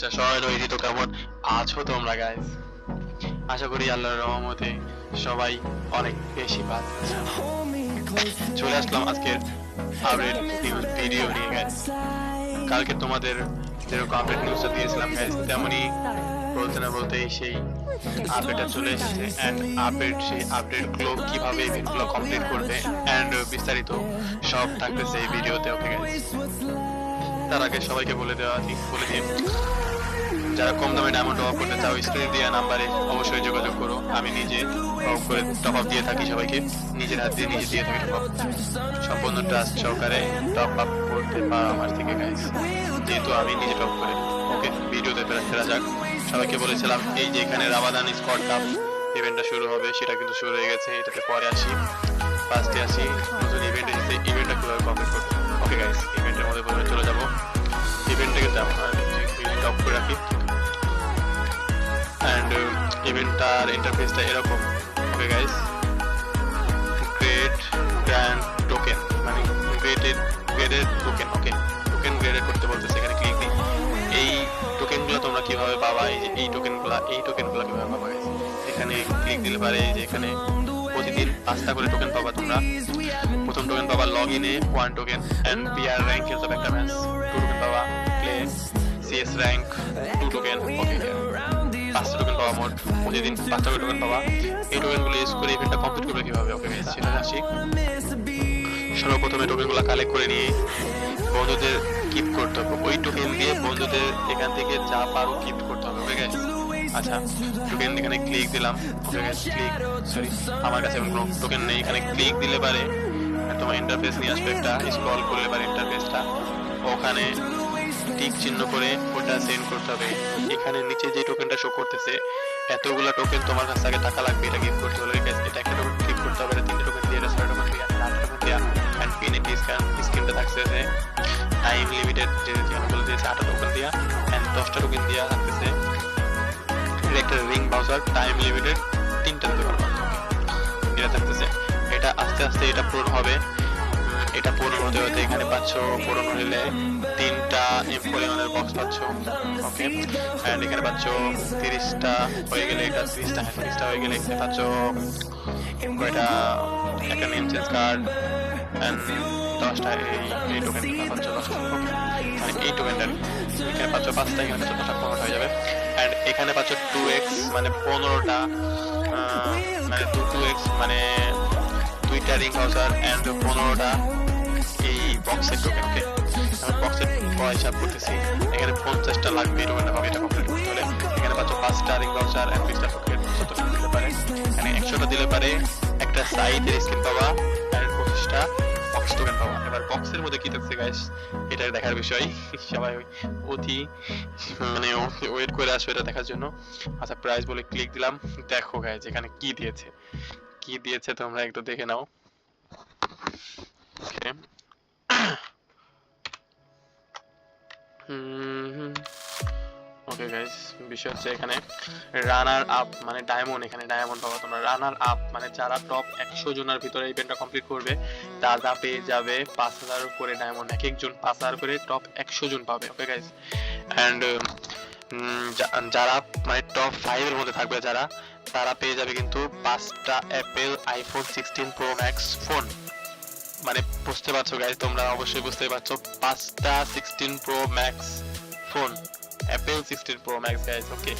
Mister soil ওইদি কেমন আছো তোমরা গাইস আশা করি আল্লাহর রহমতে সবাই অনেক বেশি ভালো। চলে আসলাম আজকের আপডেট ভিডিও নিয়ে গাইস কালকে তোমাদের যেরকম আপডেট নিউজটা দিয়েছিলাম গাইস তেমনই বলতে না বলতেই সেই আপডেটটা চলে এসেছে। অ্যান্ড আপডেট সেই আপডেটগুলো কীভাবে ইভেন্টগুলো কমপ্লিট করবে অ্যান্ড বিস্তারিত সব থাকতেছে এই ভিডিওতে ওকে গাইস তার আগে সবাইকে বলে দেওয়া ঠিক বলে দিয়ে যারা কম দামে ডায়মন্ড টপ করতে চাও, স্ক্রিনে দেওয়া নাম্বারে অবশ্যই যোগাযোগ করো। আমি নিজে টপ করে টপ আপ দিয়ে থাকি সবাইকে। নিজের হাত দিয়ে, নিজে দিয়ে থাকি টপ আপ সম্পূর্ণ ট্রাস্ট সহকারে টপ আপ করতে পারো আমার থেকে গাইস যেহেতু আমি নিজে টপ করে। ওকে ভিডিওতে ফেরা ফেরা যাক। সবাইকে বলেছিলাম, এই যে এখানে রামাদান স্কট কাপ ইভেন্টটা শুরু হবে, সেটা কিন্তু শুরু হয়ে গেছে। এটাতে পরে আসি। ফার্স্টে আসি, নতুন ইভেন্ট এসেছে ইভেন্টটা কীভাবে কমপ্লিট করব। ওকে গাইস ইভেন্টের মধ্যে চলে যাব। ইভেন্টে কিন্তু আমার টপ করে রাখি অ্যান্ড ইভেন্টটার ইন্টারফেসটা এরকম। Okay guys grade grand token মানে graded graded token okay token graded করতে বলতেছে এখানে ক্লিক দিই এই টোকেনগুলো তোমরা কীভাবে পাবা? এই যে এই টোকেনগুলো এই টোকেনগুলো কীভাবে পাবা, guys? এখানে ক্লিক দিলে পারে যে এখানে প্রতিদিন পাঁচটা করে টোকেন পাবা তোমরা। প্রথম টোকেন পাবা লগ ইনে one token and PR rank খেলতে একটা ম্যাচ টু টোকেন পাবা play CS rank two token token প্রতিদিন পাঁচটা করে টোকেন পাওয়া এই টোকেনগুলো ইউজ করে ইভেন্টটা কমপ্লিট করবে কীভাবে? ওকে সেটা আসি। সর্বপ্রথমে টোকেনগুলো কালেক্ট করে নিয়ে বন্ধুদের কিপ করতে হবে। ওই টোকেন দিয়ে বন্ধুদের এখান থেকে যা পারো কিপ করতে হবে ওকে গাইস আচ্ছা টোকেন এখানে ক্লিক দিলাম ওকে গাইস ক্লিক সরি আমার কাছে কোনো টোকেন নেই। এখানে ক্লিক দিলে পারে, তোমার ইন্টারফেস নিয়ে আসবে একটা স্ক্রল করলে পারে ইন্টারফেসটা ওখানে টিক চিহ্ন করে ওটা সেন্ড করতে হবে। এখানে নিচে যে টোকেনটা শো করতেছে এতগুলা টোকেন তোমার কাছ থেকে টাকা লাগবে এটা গিফট করতে হলে guys, এটা একটা টোকেন ক্লিক করতে হবে তিনটে টোকেন দিয়ে এটা ছয় টোকেন দিয়ে আট টোকেন দিয়ে অ্যান্ড পিন এটি স্ক্যান স্ক্রিনটা থাকতেছে টাইম লিমিটেড যে বলে দিয়েছে আটটা টোকেন দিয়া অ্যান্ড দশটা টোকেন দিয়া থাকতেছে। একটা রিং বাউজার টাইম লিমিটেড তিনটা পারব এটা থাকতেছে। এটা আস্তে আস্তে এটা পূরণ হবে। এটা পূরণ হতে এখানে পাচ্ছ পূরণ হলে তিনটা এম্পোরিয়নের বক্স পাচ্ছ ওকে এন্ড এখানে পাচ্ছ তিরিশটা হয়ে গেলে এটা তিরিশটা হ্যাঁ তিরিশটা হয়ে গেলে এখানে পাচ্ছ কয়টা? একটা নেম চেঞ্জ কার্ড এন্ড দশটা এই টোকেনটা পাচ্ছ দশটা মানে এই টোকেনটা এখানে পাচ্ছ পাঁচটা, এখানে পাচ্ছ দশটা কমপ্লিট হয়ে যাবে। এন্ড এখানে পাচ্ছ টু এক্স মানে পনেরোটা মানে টু টু এক্স মানে দুইটা রিং হাউসার এন্ড পনেরোটা এই বক্সের টোকেন ওকে? আমি বক্সের হিসাব করতেছি। এখানে পঞ্চাশটা লাগবে এই টোকেনটা এটা কমপ্লিট করতে হলে এখানে পাচ্ছ পাঁচটা রিং এন্ড বিশটা টোকেন সত্তরটা দিলে পারে। এখানে একশোটা দিলে পারে, একটা সাইডের স্ক্রিন পাবা এন্ড পঁচিশটা বক্স টোকেন পাবা। এবার বক্সের মধ্যে কি থাকছে গাইস এটা দেখার বিষয়। সবাই অতি মানে ওয়েট করে আসবে এটা দেখার জন্য। আচ্ছা প্রাইস বলে ক্লিক দিলাম। দেখো গাইস এখানে কি দিয়েছে? কি দিয়েছে তোমরা একটু দেখে নাও। ওকে ওকে গাইস বিষয় হচ্ছে এখানে রানার আপ মানে ডায়মন্ড এখানে ডায়মন্ড পাবো তোমরা। রানার আপ মানে যারা টপ একশো জনের ভিতরে ইভেন্টটা কমপ্লিট করবে, তারা পেয়ে যাবে পাঁচ হাজার করে ডায়মন্ড এক একজন পাঁচ হাজার করে টপ একশো জন পাবে। ওকে গাইস অ্যান্ড যারা মানে টপ ফাইভের মধ্যে থাকবে যারা, তারা পেয়ে যাবে কিন্তু পাঁচটা Apple iPhone sixteen pro max phone মানে বুঝতে পারছ গাইজ তোমরা অবশ্যই বুঝতে পারছ। পাঁচটা sixteen pro max phone Apple sixteen pro max guys okay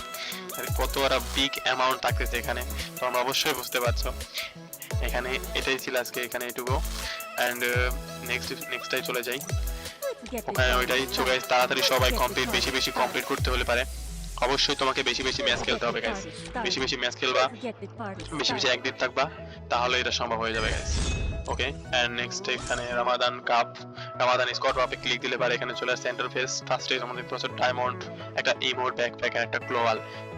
কত একটা বিগ অ্যামাউন্ট থাকতেছে এখানে তোমরা অবশ্যই বুঝতে পারছ। এখানে এটাই ছিল আজকে এখানে এটুকু। অ্যান্ড নেক্সট নেক্সটটাই চলে যাই। ওখানে ওইটাই সো গাইজ তাড়াতাড়ি সবাই কমপ্লিট বেশি বেশি কমপ্লিট করতে হলে পারে। অবশ্যই তোমাকে বেশি বেশি ম্যাচ খেলতে হবে গাইজ বেশি বেশি ম্যাচ খেলবা। বেশি বেশি একদিন থাকবা তাহলে এটা সম্ভব হয়ে যাবে গাইজ ওকে এন্ড নেক্সট এখানে রামাদান কাপ রামাদান স্কট ক্লিক দিলে পারে এখানে চলে সেন্টার ফেস ডায়মন্ড একটা ইমোট ব্যাকপ্যাক আর একটা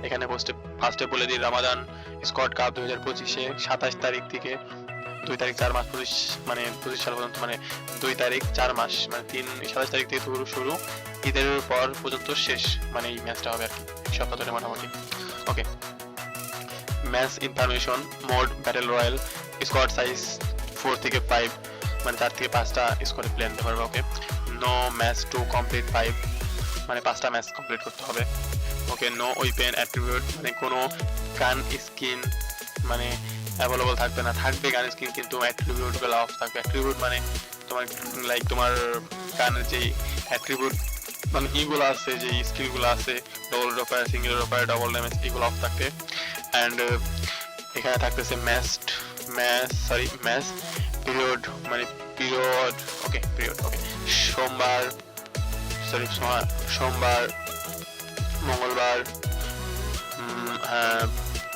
এখানে পোস্টে ফার্স্টে বলে দিই রামাদান স্কট কাপ দুই হাজার পঁচিশে সাতাশ তারিখ থেকে দুই তারিখ চার মাস পঁচিশ মানে পঁচিশ সাল পর্যন্ত মানে দুই তারিখ চার মাস মানে তিন, সাতাশ তারিখ থেকে শুরু শুরু, ঈদের পর পর্যন্ত শেষ মানে এই ম্যাচটা হবে আর কি সপ্তাহ ধরে মোটামুটি। Okay match information mode battle royale squad size four থেকে ফাইভ মানে চার থেকে পাঁচটা স্কোয়াডে প্লে আনতে পারবে okay no match to complete five মানে পাঁচটা ম্যাচ কমপ্লিট করতে হবে ওকে নো ওয়েপেন অ্যাট্রিবিউট মানে কোনো গান স্কিন মানে অ্যাভেলেবল থাকবে না। থাকবে গান স্কিন কিন্তু অ্যাট্রিবিউটগুলো অফ থাকবে। অ্যাট্রিবিউট মানে তোমার লাইক তোমার গানের যেই অ্যাট্রিবিউট মানে ইগুলো আছে যে স্কিলগুলো আছে double roper single roper double damage এগুলো অফ থাকবে। অ্যান্ড এখানে থাকতেছে ম্যাস্ট ম্যাচ সরি ম্যাচ পিরিয়ড মানে পিরিয়ড ওকে পিরিয়ড ওকে সোমবার সরি সোমবার মঙ্গলবার হ্যাঁ,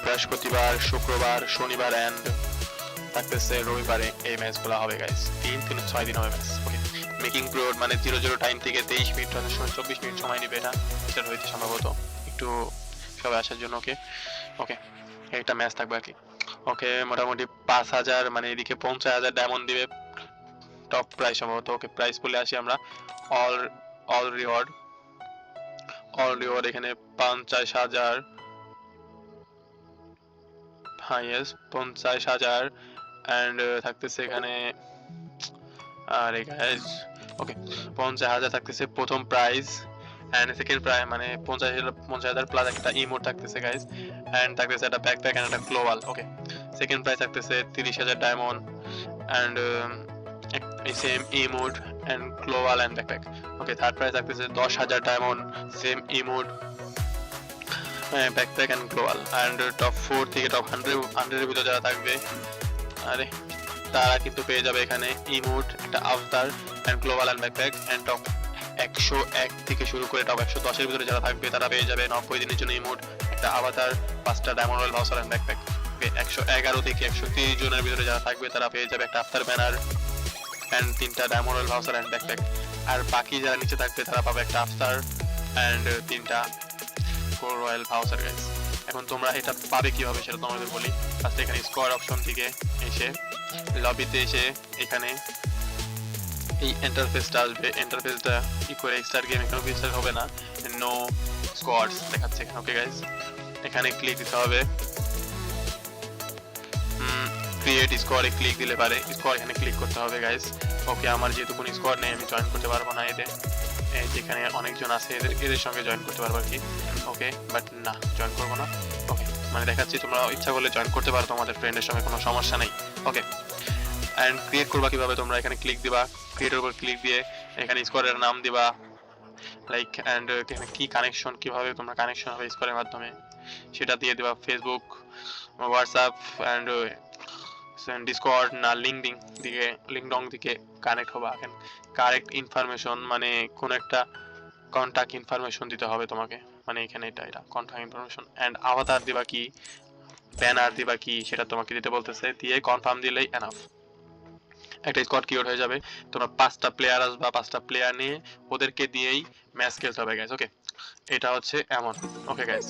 বৃহস্পতিবার শুক্রবার শনিবার অ্যান্ড থাকতেছে রবিবারে এই ম্যাচগুলো হবে গাইস তিন তিন ছয় দিন হবে ম্যাচ ওকে মেকিং পিরিয়ড মানে জিরো জিরো টাইম থেকে তেইশ মিনিট চব্বিশ মিনিট সময় নেবে এটা সেটা হইতে সম্ভবত। একটু সবাই আসার জন্য ওকে ওকে একটা ম্যাচ থাকবে আর কি। ওকে মোটামুটি পাঁচ হাজার মানে এদিকে পঞ্চাশ হাজার ডায়মন্ড দিবে। টপ প্রাইস সম্ভবত, ওকে প্রাইস বলে আসি আমরা। All all reward all reward এখানে পঞ্চাশ হাজার। ইয়েস পঞ্চাশ হাজার। অ্যান্ড থাকতেছে এখানে, আরে গাইজ ওকে পঞ্চাশ হাজার থাকতেছে প্রথম প্রাইজ অ্যান্ড সেকেন্ড প্রাইজ মানে পঞ্চাশ হাজার পঞ্চাশ হাজার প্লাস একটা ইমোট থাকতেছে গাইজ অ্যান্ড থাকতেছে একটা ব্যাকপ্যাক অ্যান্ড একটা গ্লোবাল ওকে সেকেন্ড প্রাইজ থাকতেছে তিরিশ হাজার diamond and same emote and global and backpack okay third prize থাকতেছে দশ হাজার diamond same emote backpack and global and top four থেকে টপ হান্ড্রেড হান্ড্রেডের ভিতরে যারা থাকবে, আরে, তারা কিন্তু পেয়ে যাবে এখানে ইমোট একটা avatar and global and backpack and top একশো এক থেকে শুরু করে টপ একশো দশের ভিতরে যারা থাকবে, তারা পেয়ে যাবে নব্বই দিনের জন্য ইমোট একটা আভাতার পাঁচটা diamond royal voucher and backpack একশো এগারো থেকে একশো তিরিশ জনের ভিতরে যারা থাকবে, তারা পেয়ে যাবে একটা আফতার ব্যানার অ্যান্ড তিনটা diamond royal voucher and backpack আর বাকি যারা নিচে থাকবে, তারা পাবে একটা আফতার অ্যান্ড তিনটা রয়্যাল ভাউসার গাইস এখন তোমরা এটা পাবে কীভাবে সেটা তোমাদের বলি। ফার্স্ট এখানে স্কোয়ার অপশন থেকে এসে লবিতে এসে এখানে এই ইন্টারফেসটা আসবে। ইন্টারফেসটা কি করে স্টার গেম এখানে স্টার হবে না। নো স্কোয়াডস দেখাচ্ছে এখানে ওকে গাইস এখানে ক্লিক দিতে হবে। ক্রিয়েট স্কোয়ারে ক্লিক দিলে পারে। স্কোয়ার এখানে ক্লিক করতে হবে গাইস ওকে আমার যেহেতু কোনো স্কোয়ার নেই, আমি জয়েন করতে পারব না এতে। যেখানে অনেকজন আছে, এদের এদের সঙ্গে জয়েন করতে পারব আর কি। ওকে বাট না জয়েন করব না। ওকে মানে দেখাচ্ছি, তোমরা ইচ্ছা করলে জয়েন করতে পারো, তোমাদের ফ্রেন্ডের সঙ্গে কোনো সমস্যা নেই। ওকে অ্যান্ড ক্রিয়েট করবা কীভাবে? তোমরা এখানে ক্লিক দিবা ক্রিয়েটের উপর ক্লিক দিয়ে এখানে স্কোয়ারের নাম দিবা। লাইক অ্যান্ড এখানে কি কানেকশন কীভাবে তোমরা কানেকশন হবে স্কোয়ারের মাধ্যমে? সেটা দিয়ে দিবা ফেসবুক হোয়াটসঅ্যাপ অ্যান্ড ডিসকর্ড না লিঙ্কডিং দিকে লিঙ্কডং দিকে কানেক্ট হবা এখন কারেক্ট ইনফরমেশন মানে কোন একটা কন্টাক্ট ইনফরমেশন দিতে হবে তোমাকে মানে এখানে এটা এটা কন্টাক্ট ইনফরমেশন অ্যান্ড আভাতার দিবা কি ব্যানার দিবা কি সেটা তোমাকে দিতে বলতেছে দিয়ে কনফার্ম দিলেই এনাফ একটা স্কোয়াড কিওর হয়ে যাবে তোমরা পাঁচটা প্লেয়ার আসবা পাঁচটা প্লেয়ার নিয়ে ওদেরকে দিয়েই ম্যাচ খেলতে হবে গাইস ওকে এটা হচ্ছে এমন okay guys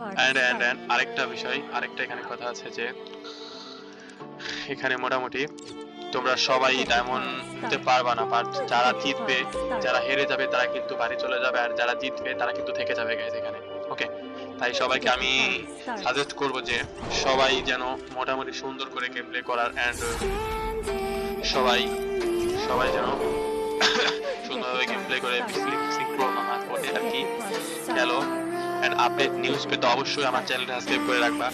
party and and আরেকটা বিষয় আরেকটা এখানে কথা আছে যে এখানে মোটামুটি তোমরা সবাই ডায়মন্ড দিতে পারবা না বাট যারা জিতবে, যারা হেরে যাবে, তারা কিন্তু বাড়ি চলে যাবে, আর যারা জিতবে, তারা কিন্তু থেকে যাবে গাইজ এখানে। ওকে তাই সবাইকে আমি সাজেস্ট করব যে সবাই যেন মোটামুটি সুন্দর করে গেম প্লে করার অ্যান্ড সবাই সবাই যেন সুন্দরভাবে গেম প্লে করে ওদের আর কি হ্যালো অ্যান্ড আপডেট নিউজ পেতে অবশ্যই আমার চ্যানেলটা সাবস্ক্রাইব করে রাখবা।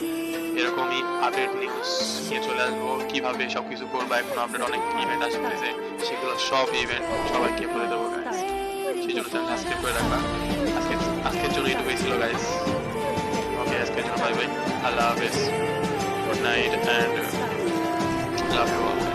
এরকমই আপডেট নিউজ নিয়ে চলে আসব। কীভাবে সবকিছু করব? এখন আপডেট অনেক ইভেন্ট আসতেছে সেগুলো সব ইভেন্ট সবাইকে বলে দেবো, guys। সেই জন্য চ্যানেল করে রাখবা। আজকে আজকের জন্য এটুকুই ছিল গাইজ ওকে আজকের জন্য বাই বাই আল্লাহ হাফেজ। Good night and love you all